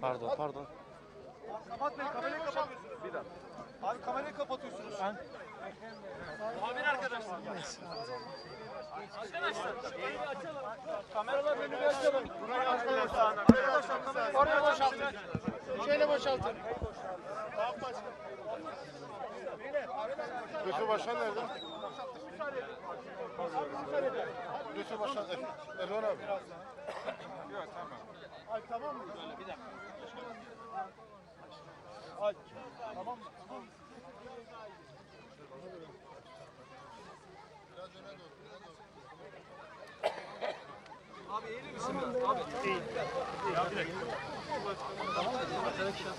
Pardon, pardon. Kapatmayın kamerayı kapatıyorsunuz. Bir dakika. Abi kamerayı kapatıyorsunuz. Muhabir arkadaşlar. Arkadaşlar. Kameralar önünü açalım. Burayı açalım. Oraya boşaltın. Şöyle boşaltın. Lütfü Başkan nerede? Lütfü Başkan, Er- Erdoğan abi. Ay tamam mı? Bir dakika.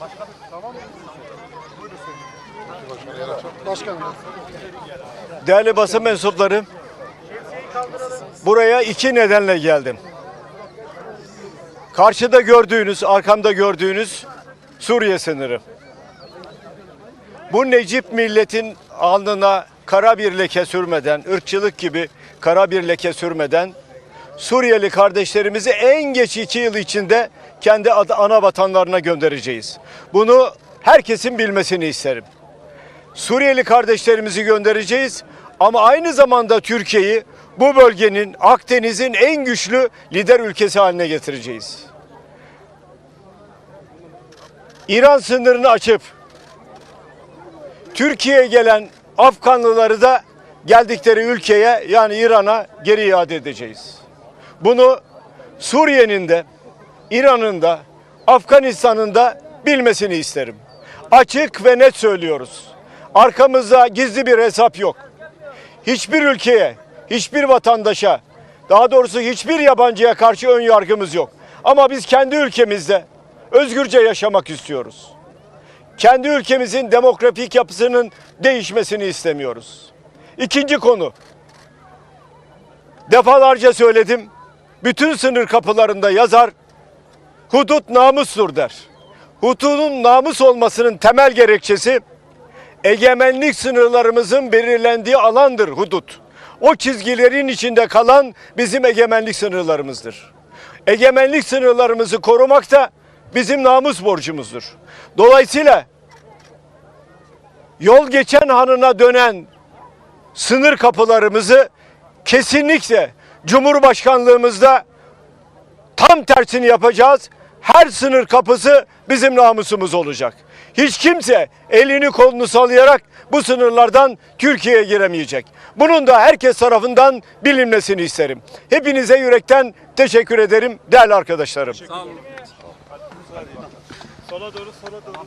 Ay tamam mı? Başkanım. Değerli basın mensupları, buraya iki nedenle geldim. Karşıda gördüğünüz, arkamda gördüğünüz Suriye sınırı. Bu Necip milletin alnına kara bir leke sürmeden, ırkçılık gibi kara bir leke sürmeden Suriyeli kardeşlerimizi en geç iki yıl içinde kendi ana vatanlarına göndereceğiz. Bunu herkesin bilmesini isterim. Suriyeli kardeşlerimizi göndereceğiz ama aynı zamanda Türkiye'yi bu bölgenin Akdeniz'in en güçlü lider ülkesi haline getireceğiz. İran sınırını açıp Türkiye'ye gelen Afganlıları da geldikleri ülkeye yani İran'a geri iade edeceğiz. Bunu Suriye'nin de İran'ın da Afganistan'ın da bilmesini isterim. Açık ve net söylüyoruz. Arkamızda gizli bir hesap yok. Hiçbir ülkeye, hiçbir vatandaşa, daha doğrusu hiçbir yabancıya karşı ön yargımız yok. Ama biz kendi ülkemizde özgürce yaşamak istiyoruz. Kendi ülkemizin demografik yapısının değişmesini istemiyoruz. İkinci konu. Defalarca söyledim. Bütün sınır kapılarında yazar. Hudut namustur der. Hududun namus olmasının temel gerekçesi egemenlik sınırlarımızın belirlendiği alandır hudut. O çizgilerin içinde kalan bizim egemenlik sınırlarımızdır. Egemenlik sınırlarımızı korumak da bizim namus borcumuzdur. Dolayısıyla yol geçen hanına dönen sınır kapılarımızı kesinlikle Cumhurbaşkanlığımızda tam tersini yapacağız. Her sınır kapısı bizim namusumuz olacak. Hiç kimse elini kolunu sallayarak bu sınırlardan Türkiye'ye giremeyecek. Bunun da herkes tarafından bilinmesini isterim. Hepinize yürekten teşekkür ederim değerli arkadaşlarım. Sola doğru sola doğru.